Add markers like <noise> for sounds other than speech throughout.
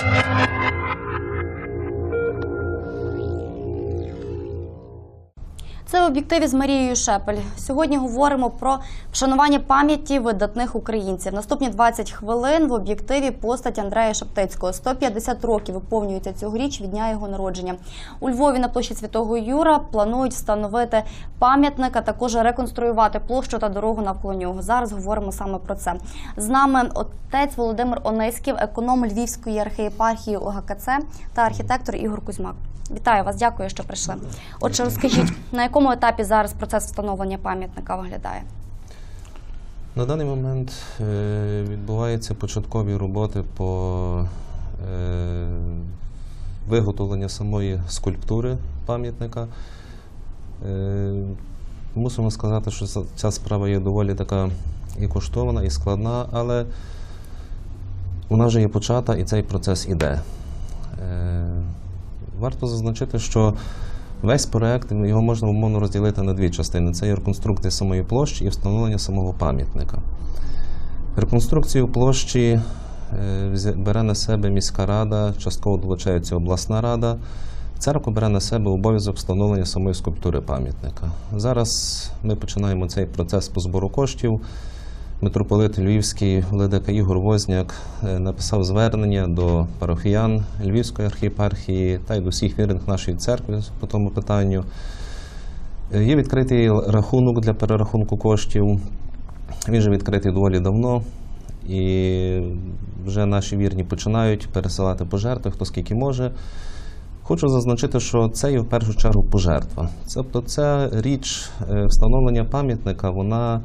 Thank you. Це в об'єктиві з Марією Шепель. Сьогодні говоримо про вшанування пам'яті видатних українців. Наступні 20 хвилин в об'єктиві постать Андрея Шептицького. 150 років виповнюється цьогоріч від дня його народження. У Львові на площі Святого Юра планують встановити пам'ятник, а також реконструювати площу та дорогу навколо нього. Зараз говоримо саме про це. З нами отець Володимир Ониськів, економ Львівської архієпархії ОГКЦ та архітектор Ігор Кузьмак. Вітаю вас, дякую, що прийшли. Отже, розкажіть, на якому етапі зараз процес встановлення пам'ятника виглядає? На даний момент е, відбуваються початкові роботи по е, виготовленню самої скульптури пам'ятника. Е, мусимо сказати, що ця- справа є доволі така і коштовна, і складна, але вона вже є почата і цей процес іде. Варто зазначити, що весь проект його можна умовно розділити на дві частини: це є реконструкція самої площі і встановлення самого пам'ятника. Реконструкцію площі е, бере на себе міська рада, частково долучається обласна рада. Церква бере на себе обов'язок встановлення самої скульптури пам'ятника. Зараз ми починаємо цей процес по збору коштів. Митрополит Львівський владика Ігор Возняк е, написав звернення до парафіян Львівської архієпархії та й до всіх вірних нашої церкви по тому питанню. Е, Є відкритий рахунок для перерахунку коштів. Він вже відкритий доволі давно, і вже наші вірні починають пересилати пожертви, хто скільки може. Хочу зазначити, що це є в першу чергу пожертва. Тобто, ця річ е, встановлення пам'ятника, вона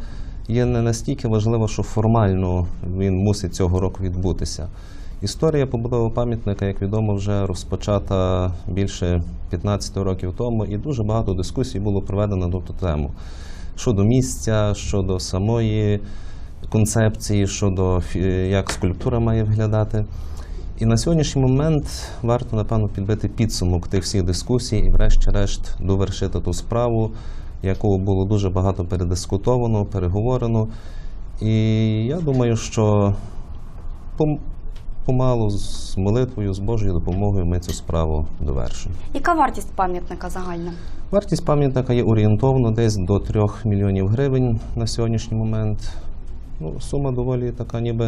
є не настільки важлива, що формально він мусить цього року відбутися. Історія побудови пам'ятника, як відомо, вже розпочата більше 15 років тому, і дуже багато дискусій було проведено на ту тему щодо місця, щодо самої концепції, щодо як скульптура має виглядати. І на сьогоднішній момент варто, напевно, підбити підсумок тих всіх дискусій і, врешті-решт, довершити ту справу, яку було дуже багато передискутовано, переговорено. І я думаю, що помалу з молитвою, з Божою допомогою ми цю справу довершимо. Яка вартість пам'ятника загальна? Вартість пам'ятника є орієнтовно десь до 3 мільйонів гривень на сьогоднішній момент. Ну, сума доволі така ніби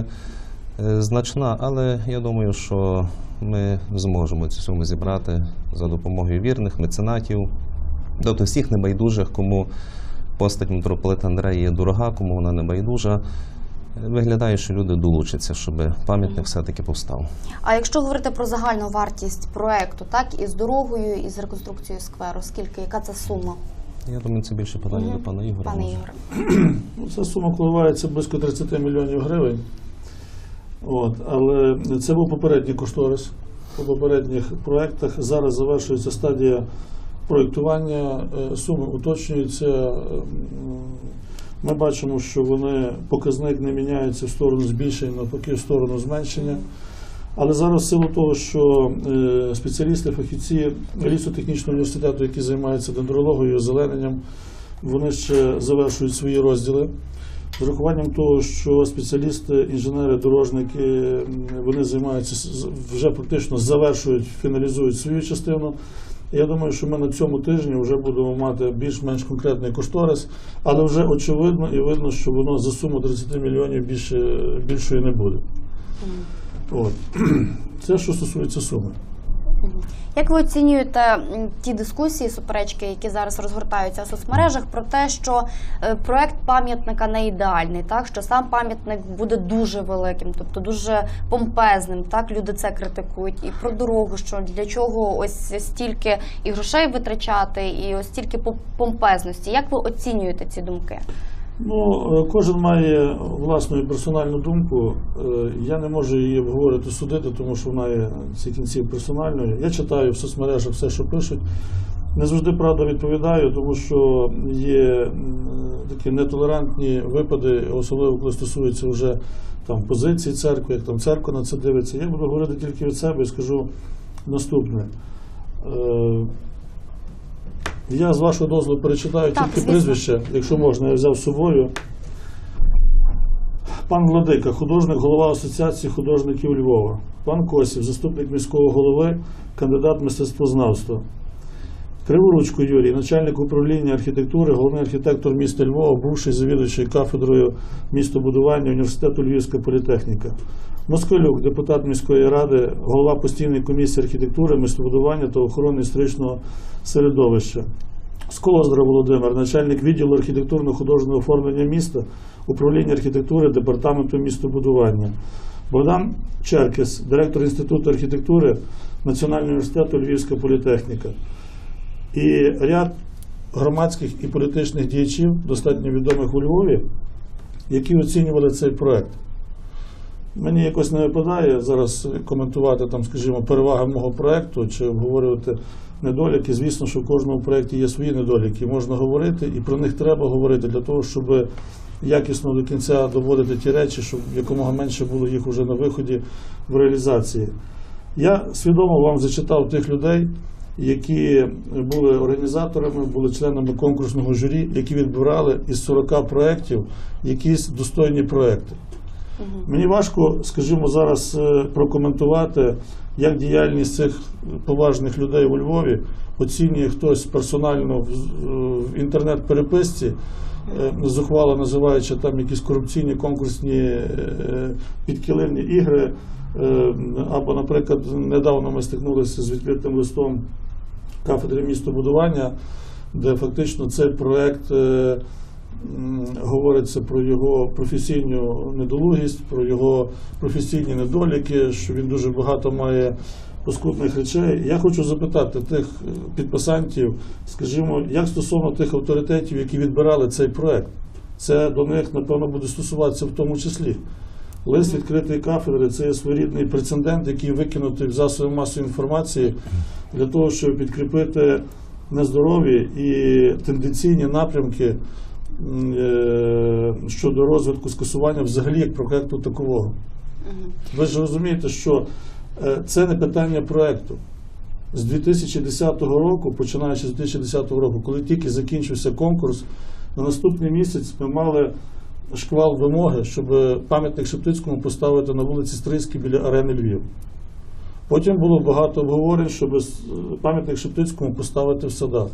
е, значна, але я думаю, що ми зможемо цю суму зібрати за допомогою вірних, меценатів, тобто всіх небайдужих, кому постать митрополита Андрея є дорога, кому вона не байдужа. Е, Виглядає, що люди долучаться, щоб пам'ятник все-таки повстав. А якщо говорити про загальну вартість проекту, так і з дорогою, і з реконструкцією скверу, скільки яка це сума? Я думаю, це більше питання Мгм. до пана Ігора. Пане. Ігоре? Ну, Ця сума коливається близько 30 мільйонів гривень. От, але це був попередній кошторис по попередніх проєктах. Зараз завершується стадія проєктування, е, суми уточнюються. Ми бачимо, що вони показник не міняється в сторону збільшення, навпаки, в сторону зменшення. Але зараз, в силу того, що е, спеціалісти, фахівці лісотехнічного університету, які займаються дендрологією, озелененням, вони ще завершують свої розділи. З урахуванням того, що спеціалісти, інженери, дорожники, вони займаються вже практично завершують, фіналізують свою частину. Я думаю, що ми на цьому тижні вже будемо мати більш-менш конкретний кошторис, але вже очевидно і видно, що воно за суму 30 мільйонів більше, більшої не буде. От. <clears throat> Це що стосується суми. Як ви оцінюєте ті дискусії, суперечки, які зараз розгортаються в соцмережах, про те, що е, проект пам'ятника не ідеальний, так що сам пам'ятник буде дуже великим, тобто дуже помпезним. Так люди це критикують. І про дорогу, що для чого ось стільки і грошей витрачати, і ось стільки пом- помпезності. Як ви оцінюєте ці думки? Ну, е, кожен має власну і персональну думку. Е, Я не можу її обговорити, судити, тому що вона є ці кінців персональною. Я читаю в соцмережах все, що пишуть. Не завжди правда відповідаю, тому що є такі нетолерантні випади, особливо коли стосується вже там позиції церкви, як там церква на це дивиться. Я буду говорити тільки від себе і скажу наступне. Я з вашого дозволу перечитаю Так, тільки звісно. прізвище, якщо можна, я взяв з собою. пан Владика, художник, голова Асоціації художників Львова, пан Косів, заступник міського голови, кандидат мистецтвознавства. Криворучко Юрій, начальник управління архітектури, головний архітектор міста Львова, бувший завідуючий кафедрою містобудування університету Львівська політехніка. Москалюк, депутат міської ради, голова постійної комісії архітектури, містобудування та охорони історичного середовища. Сколоздра Володимир, начальник відділу архітектурно-художнього оформлення міста, управління архітектури департаменту містобудування. Богдан Черкес, директор Інституту архітектури Національного університету Львівська політехніка. І ряд громадських і політичних діячів, достатньо відомих у Львові, які оцінювали цей проект. Мені якось не випадає зараз коментувати там, скажімо, переваги мого проекту чи обговорювати недоліки. Звісно, що в кожному проєкті є свої недоліки. Можна говорити, і про них треба говорити для того, щоб якісно до кінця доводити ті речі, щоб якомога менше було їх уже на виході в реалізації. Я свідомо вам зачитав тих людей, які були організаторами, були членами конкурсного журі, які відбирали із 40 проєктів якісь достойні проекти. Мені важко, скажімо, зараз е, прокоментувати, як діяльність цих поважних людей у Львові оцінює хтось персонально в, в інтернет-переписці, е, зухвало називаючи там якісь корупційні конкурсні е, підкилимні ігри. Е, Або, наприклад, недавно ми стикнулися з відкритим листом кафедри містобудування, де фактично цей проект е, говориться про його професійну недолугість, про його професійні недоліки, що він дуже багато має паскудних речей. Я хочу запитати тих е, підписантів, скажімо, як стосовно тих авторитетів, які відбирали цей проект, це до них, напевно, буде стосуватися в тому числі. Лист відкритої кафедри це є своєрідний прецедент, який викинутий в засоби масової інформації для того, щоб підкріпити нездорові і тенденційні напрямки е, щодо розвитку скасування взагалі як проекту такового. Ви ж розумієте, що е, це не питання проекту. З 2010 року, починаючи з 2010 року, коли тільки закінчився конкурс, на наступний місяць ми мали шквал вимоги, щоб пам'ятник Шептицькому поставити на вулиці Стрийській біля арени Львів. Потім було багато обговорень, щоб пам'ятник Шептицькому поставити в садах.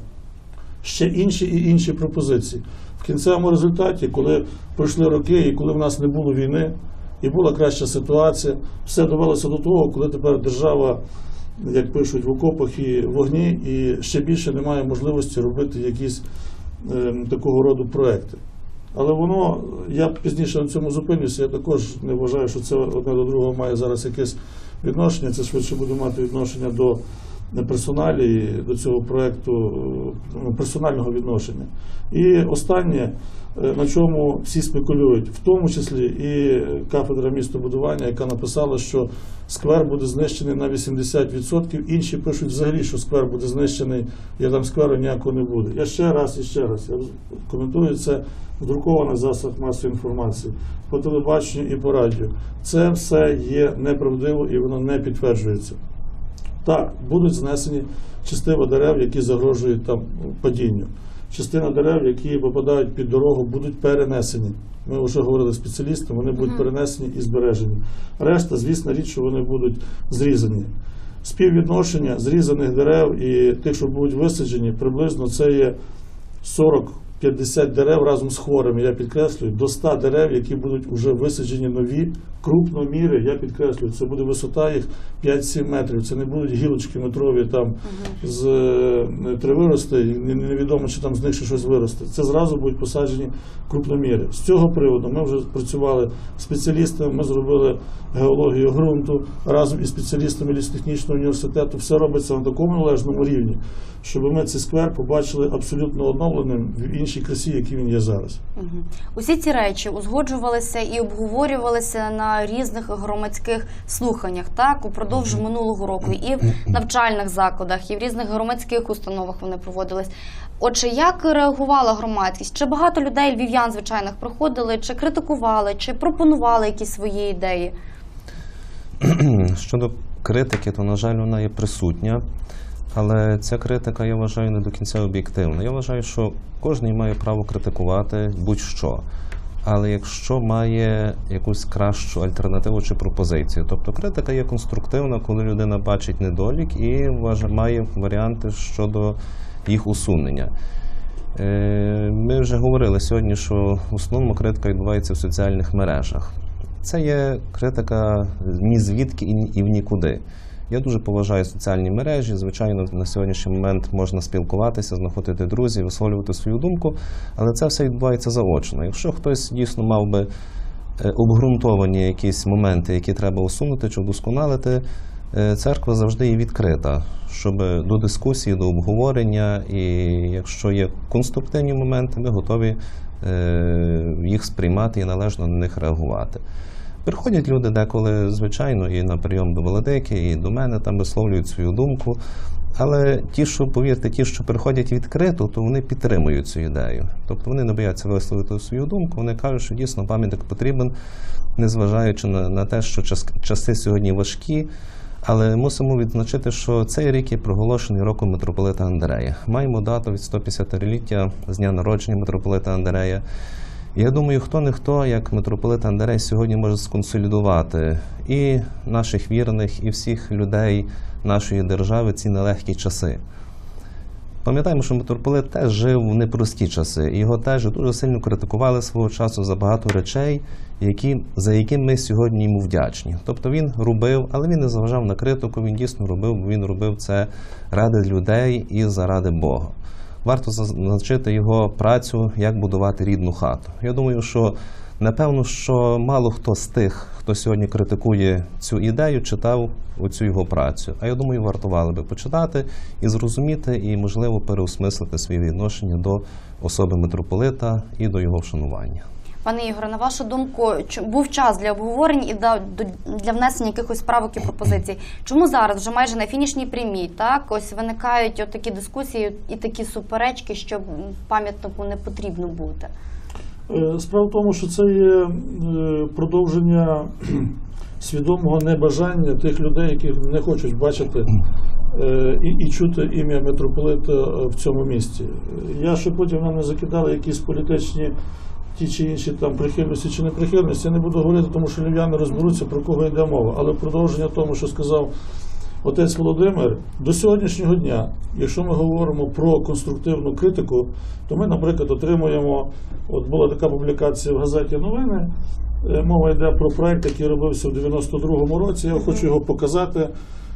Ще інші і інші пропозиції. В кінцевому результаті, коли пройшли роки і коли в нас не було війни, і була краща ситуація, все довелося до того, коли тепер держава, як пишуть в окопах і вогні, і ще більше немає можливості робити якісь е, такого роду проекти. Але воно, я пізніше на цьому зупинюся, я також не вважаю, що це одне до другого має зараз якесь відношення. Це швидше буде мати відношення до не персоналі, до цього проекту е, персонального відношення. І останнє, е, на чому всі спекулюють, в тому числі і кафедра містобудування, яка написала, що сквер буде знищений на 80%. Інші пишуть взагалі, що сквер буде знищений, і там скверу ніякого не буде. Я ще раз і ще раз я коментую це в друкованих засобах масової інформації, по телебаченню і по радіо. Це все є неправдиво і воно не підтверджується. Так, будуть знесені частина дерев, які загрожують там падінню. Частина дерев, які попадають під дорогу, будуть перенесені. Ми вже говорили з спеціалістами, вони будуть перенесені і збережені. Решта, звісно, річ, що вони будуть зрізані. Співвідношення зрізаних дерев і тих, що будуть висаджені, приблизно це є 40-50 дерев разом з хворими, я підкреслюю, до 100 дерев, які будуть вже висаджені нові, крупноміри, я підкреслюю, це буде висота їх 5-7 метрів. Це не будуть гілочки метрові там з е, три вирости, невідомо, чи там з них ще щось виросте. Це зразу будуть посаджені крупноміри. З цього приводу ми вже працювали з спеціалістами, ми зробили геологію ґрунту разом із спеціалістами лісотехнічного університету. Все робиться на такому належному рівні, щоб ми цей сквер побачили абсолютно оновленим в іншій красі, який він є зараз. Мгм. Усі ці речі узгоджувалися і обговорювалися на різних громадських слуханнях, так упродовж минулого року, і в навчальних закладах, і в різних громадських установах вони проводились. Отже, як реагувала громадськість? Чи багато людей львів'ян звичайних приходили, чи критикували, чи пропонували якісь свої ідеї? <clears throat> Щодо критики, то, на жаль, вона є присутня. Але ця критика, я вважаю, не до кінця об'єктивна. Я вважаю, що кожен має право критикувати будь-що. але якщо має якусь кращу альтернативу чи пропозицію. Тобто критика є конструктивна, коли людина бачить недолік і має варіанти щодо їх усунення. Е, Ми вже говорили сьогодні, що в основному критика відбувається в соціальних мережах. Це є критика ні звідки і в нікуди. Я дуже поважаю соціальні мережі. Звичайно, на сьогоднішній момент можна спілкуватися, знаходити друзів, висловлювати свою думку, але це все відбувається заочно. Якщо хтось дійсно мав би е, обґрунтовані якісь моменти, які треба усунути чи вдосконалити, е, церква завжди є відкрита, щоб до дискусії, до обговорення, і якщо є конструктивні моменти, ми готові е, їх сприймати і належно на них реагувати. Приходять люди деколи, звичайно, і на прийом до владики, і до мене там висловлюють свою думку. Але ті, що повірте, ті, що приходять відкрито, то вони підтримують цю ідею. Тобто вони не бояться висловити свою думку. Вони кажуть, що дійсно пам'ятник потрібен, незважаючи на, на те, що час, часи сьогодні важкі. Але мусимо відзначити, що цей рік є проголошений роком митрополита Андрея. Маємо дату від 150-ліття з дня народження митрополита Андрея. Я думаю, хто не хто, як митрополит Андрей, сьогодні може сконсолідувати і наших вірних, і всіх людей нашої держави ці нелегкі часи. Пам'ятаємо, що митрополит теж жив в непрості часи, його теж дуже сильно критикували свого часу за багато речей, які, за які ми сьогодні йому вдячні. Тобто він робив, але він не зважав на критику, він дійсно робив, бо він робив це ради людей і заради Бога. Варто зазначити його працю, як будувати рідну хату. Я думаю, що напевно, що мало хто з тих, хто сьогодні критикує цю ідею, читав оцю його працю. А я думаю, вартували би почитати і зрозуміти, і можливо переосмислити свої відношення до особи митрополита і до його вшанування. Пане Ігоре, на вашу думку, був час для обговорень і для внесення якихось правок і пропозицій. Чому зараз, вже майже на фінішній прямій, так ось виникають от такі дискусії і такі суперечки, що пам'ятнику не потрібно бути? Е, Справа в тому, що це є е, продовження <clears throat> свідомого небажання тих людей, які не хочуть бачити е, і, чути ім'я митрополита в цьому місті. Я щоб потім нам не закидали якісь політичні ті чи інші там прихильності чи неприхильності, я не буду говорити, тому що львів'яни розберуться, про кого йде мова. Але продовження тому, що сказав отець Володимир, до сьогоднішнього дня, якщо ми говоримо про конструктивну критику, то ми, наприклад, отримуємо, от була така публікація в газеті новини. е, Мова йде про проект, який робився в 92-му році. Я хочу його показати.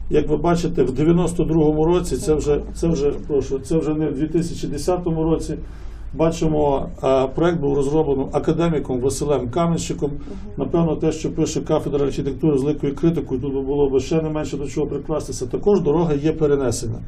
Як ви бачите, в 92-му році це вже це вже прошу, це вже не в 2010 році. Бачимо, проект був розроблений академіком Василем Каменщиком. Напевно, те, що пише кафедра архітектури з великою критикою, тут було б ще не менше до чого прикластися. Також дорога є перенесена.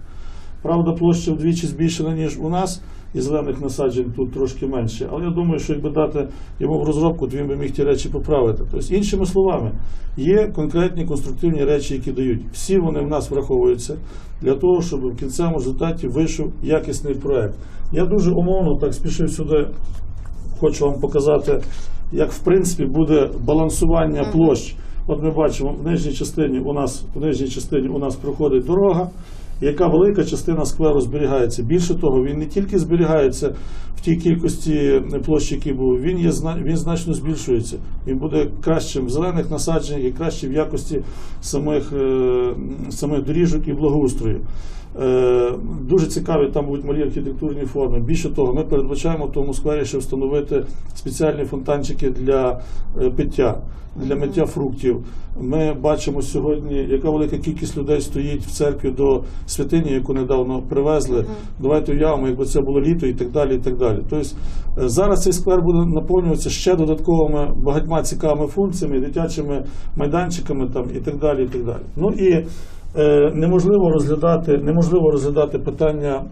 Правда, площа вдвічі збільшена, ніж у нас, і зелених насаджень тут трошки менше. Але я думаю, що якби дати йому в розробку, то він би міг ті речі поправити. Тобто, іншими словами, є конкретні конструктивні речі, які дають. Всі вони в нас враховуються для того, щоб в кінцевому результаті вийшов якісний проект. Я дуже умовно так спішив сюди хочу вам показати, як в принципі буде балансування площ. От ми бачимо, в нижній частині у нас в нижній частині у нас проходить дорога, яка велика частина скверу зберігається. Більше того, він не тільки зберігається в тій кількості площ, які був, він є він значно збільшується. Він буде кращим в зелених насадженнях і краще в якості самих, е, самих доріжок і благоустрою. Е, Дуже цікаві там будуть малі архітектурні форми. Більше того, ми передбачаємо в тому сквері ще встановити спеціальні фонтанчики для е, пиття, для миття фруктів. Ми бачимо сьогодні, яка велика кількість людей стоїть в церкві до святині, яку недавно привезли. Давайте уявимо, якби це було літо і так далі. І так далі. Тобто е, зараз цей сквер буде наповнюватися ще додатковими багатьма цікавими функціями, дитячими майданчиками там і так далі. І так далі. Ну і е, неможливо розглядати, неможливо розглядати питання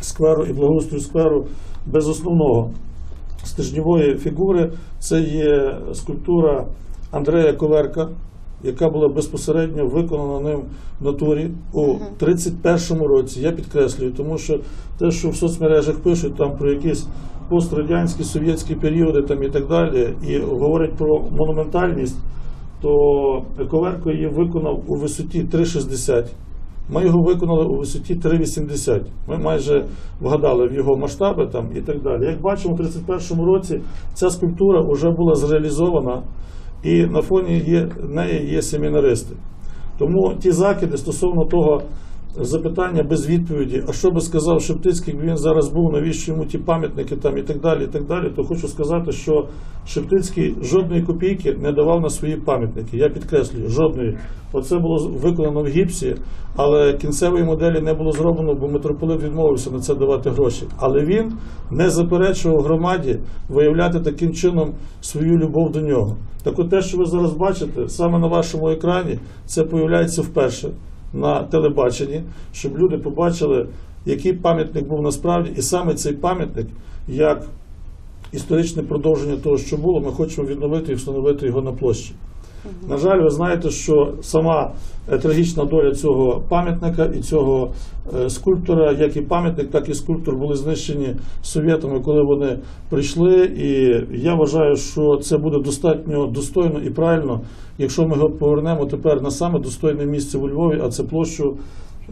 скверу і благоустрою скверу без основного стержневої фігури. Це є скульптура Андрея Коверка, яка була безпосередньо виконана ним в натурі у 31-му році. Я підкреслюю, тому що те, що в соцмережах пишуть там про якісь пострадянські совєтські періоди там і так далі, і говорять про монументальність, то Коверко її виконав у висоті 3,60 Ми його виконали у висоті 3,80. Ми майже вгадали в його масштаби там і так далі. Як бачимо, у 31-му році ця скульптура вже була зреалізована, і на фоні є, неї є семінаристи. Тому ті закиди стосовно того запитання без відповіді, а що би сказав Шептицький, він зараз був, навіщо йому ті пам'ятники там і так далі, і так далі, то хочу сказати, що Шептицький жодної копійки не давав на свої пам'ятники. Я підкреслюю, жодної. Оце було виконано в гіпсі, але кінцевої моделі не було зроблено, бо митрополит відмовився на це давати гроші. Але він не заперечував громаді виявляти таким чином свою любов до нього. Так от те, що ви зараз бачите, саме на вашому екрані, це появляється вперше на телебаченні, щоб люди побачили, який пам'ятник був насправді, і саме цей пам'ятник, як історичне продовження того, що було, ми хочемо відновити і встановити його на площі. На жаль, ви знаєте, що сама е, трагічна доля цього пам'ятника і цього е, скульптора, як і пам'ятник, так і скульптор були знищені совєтами, коли вони прийшли. І я вважаю, що це буде достатньо достойно і правильно, якщо ми його повернемо тепер на саме достойне місце у Львові, а це площу.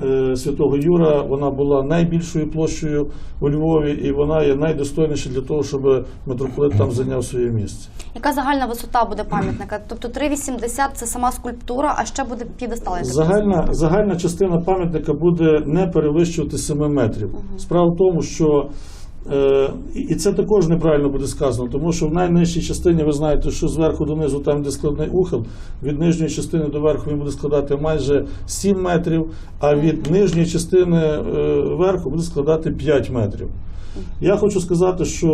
Е, Святого Юра, вона була найбільшою площею у Львові, і вона є найдостойніша для того, щоб митрополит там зайняв своє місце. Яка загальна висота буде пам'ятника? Тобто 3,80 це сама скульптура, а ще буде п'єдестал. Загальна, загальна частина пам'ятника буде не перевищувати 7 метрів. Справа в тому, що і і це також неправильно буде сказано, тому що в найнижчій частині ви знаєте, що зверху донизу, там де складний ухил, від нижньої частини до верху він буде складати майже 7 метрів, а від нижньої частини е, верху буде складати 5 метрів. Я хочу сказати, що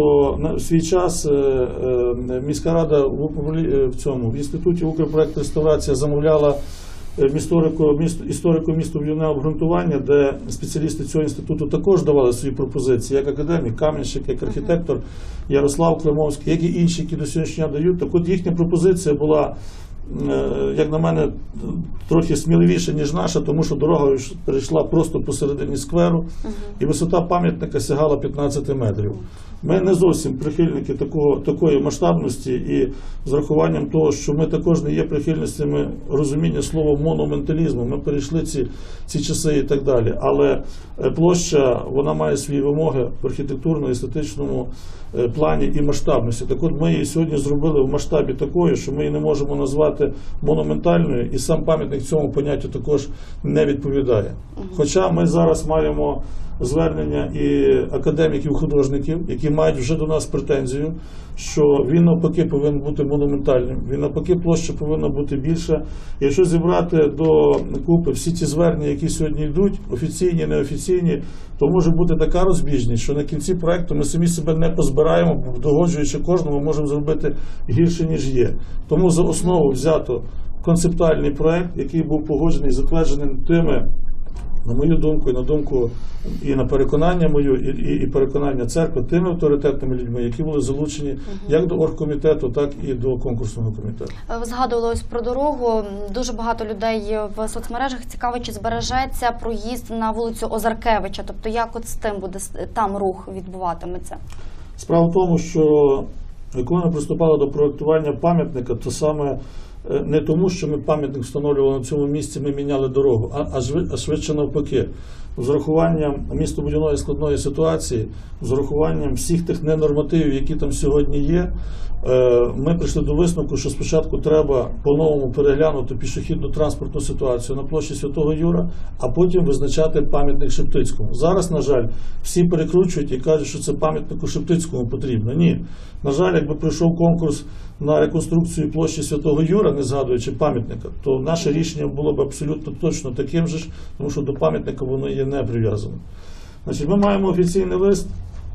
в свій час е, е, міська рада в, е, цьому в інституті Укрпроект реставрація замовляла е, історико місто історико місто в'юне обґрунтування, де спеціалісти цього інституту також давали свої пропозиції, як академік, кам'янщик, як архітектор Ярослав Климовський, як і інші, які до сьогоднішнього дня дають. Так от їхня пропозиція була. е, Як на мене, трохи сміливіше, ніж наша, тому що дорога перейшла просто посередині скверу, і висота пам'ятника сягала 15 метрів. Ми не зовсім прихильники такого, такої масштабності, і з рахуванням того, що ми також не є прихильностями розуміння слова монументалізму. Ми перейшли ці, ці часи і так далі. Але е, площа вона має свої вимоги в архітектурно-естетичному е, плані і масштабності. Так от ми її сьогодні зробили в масштабі такої, що ми її не можемо назвати монументальною, і сам пам'ятник цьому поняттю також не відповідає. Хоча ми зараз маємо звернення і академіків-художників, які мають вже до нас претензію, що він навпаки повинен бути монументальним. Він навпаки площа повинна бути більша. Якщо зібрати до купи всі ці звернення, які сьогодні йдуть, офіційні, неофіційні, то може бути така розбіжність, що на кінці проекту ми самі себе не позбираємо, догоджуючи кожному, можемо зробити гірше ніж є. Тому за основу взято концептуальний проект, який був погоджений, затверджений тими на мою думку, і на думку і на переконання мою, і, і, і переконання церкви тими авторитетними людьми, які були залучені як до оргкомітету, так і до конкурсного комітету. Ви згадували ось про дорогу. Дуже багато людей в соцмережах цікаво, чи збережеться проїзд на вулицю Озаркевича. Тобто, як от з тим буде там рух відбуватиметься? Справа в тому, що коли ми приступали до проєктування пам'ятника, то саме е, не тому, що ми пам'ятник встановлювали на цьому місці, ми міняли дорогу, а, а, шви- швидше навпаки. З урахуванням містобудівної складної ситуації, з урахуванням всіх тих ненормативів, які там сьогодні є, е, ми прийшли до висновку, що спочатку треба по-новому переглянути пішохідну транспортну ситуацію на площі Святого Юра, а потім визначати пам'ятник Шептицькому. Зараз, на жаль, всі перекручують і кажуть, що це пам'ятнику Шептицькому потрібно. Ні. На жаль, якби пройшов конкурс на реконструкцію площі Святого Юра, не згадуючи пам'ятника, то наше рішення було б абсолютно точно таким же ж, тому що до пам'ятника воно є не прив'язано. Значить, ми маємо офіційний лист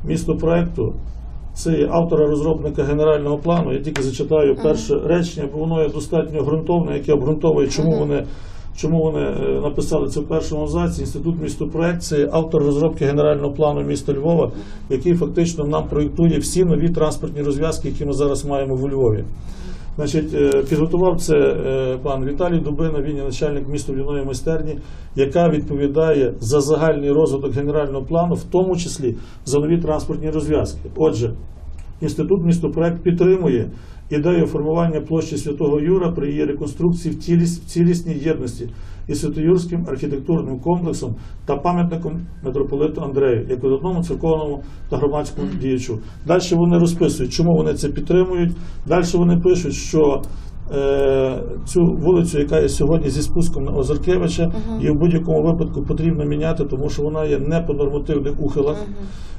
місто проекту. Це є автора розробника генерального плану. Я тільки зачитаю перше речення, бо воно є достатньо ґрунтовне, яке обґрунтовує, чому вони. Чому вони е, написали це в першому абзаці? Інститут містопроект це є автор розробки генерального плану міста Львова, який фактично нам проєктує всі нові транспортні розв'язки, які ми зараз маємо в Львові. Значить, е, підготував це е, пан Віталій Дубина, він є начальник містобудівної майстерні, яка відповідає за загальний розвиток генерального плану, в тому числі за нові транспортні розв'язки. Отже, інститут містопроект підтримує ідею формування площі Святого Юра при її реконструкції в, ціліс- в цілісній єдності із Святоюрським архітектурним комплексом та пам'ятником митрополиту Андрею, як одному церковному та громадському діячу. Далі вони розписують, чому вони це підтримують. Далі вони пишуть, що е, цю вулицю, яка є сьогодні зі спуском на Озаркевича, її в будь-якому випадку потрібно міняти, тому що вона є не по нормативних ухилах.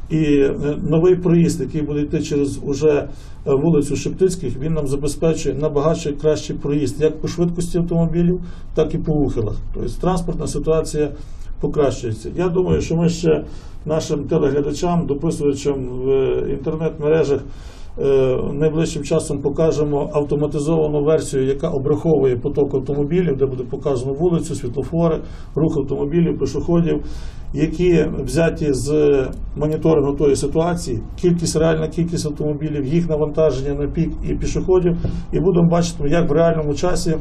І е, новий проїзд, який буде йти через уже е, вулицю Шептицьких, він нам забезпечує набагато кращий проїзд як по швидкості автомобілів, так і по ухилах. Тобто транспортна ситуація покращується. Я думаю, що ми ще нашим телеглядачам, дописувачам в е, інтернет-мережах найближчим часом покажемо автоматизовану версію, яка обраховує поток автомобілів, де буде показано вулицю, світлофори, рух автомобілів, пішоходів, які взяті з моніторингу тої ситуації, кількість, реальна кількість автомобілів, їх навантаження на пік і пішоходів, і будемо бачити, як в реальному часі.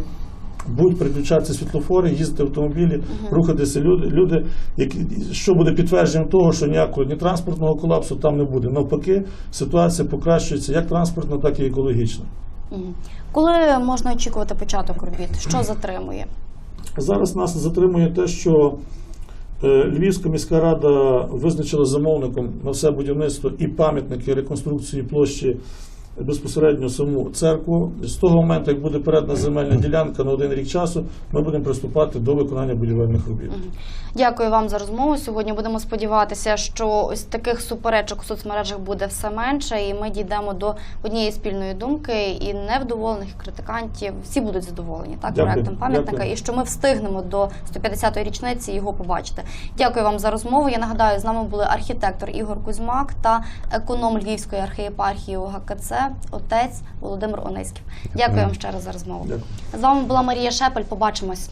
Будуть переключатися світлофори, їздити автомобілі, рухатися люди, люди, які, що буде підтвердженням того, що ніякого ні транспортного колапсу там не буде. Навпаки, ситуація покращується як транспортно, так і екологічно. Мгм. Коли можна очікувати початок робіт? Що <clears throat> затримує? Зараз нас затримує те, що е, Львівська міська рада визначила замовником на все будівництво і пам'ятники реконструкції площі безпосередньо саму церкву. З того моменту, як буде передана земельна ділянка на один рік часу, ми будемо приступати до виконання будівельних робіт. Дякую вам за розмову. Сьогодні будемо сподіватися, що ось таких суперечок у соцмережах буде все менше, і ми дійдемо до однієї спільної думки і невдоволених критикантів. Всі будуть задоволені так Дякую. проектом пам'ятника, Дякую. і що ми встигнемо до 150-ї річниці його побачити. Дякую вам за розмову. Я нагадаю, з нами були архітектор Ігор Кузьмак та економ Львівської архієпархії Отець Володимир Ониськів. Дякую вам ще раз за розмову. Дякую. З вами була Марія Шепель. Побачимось.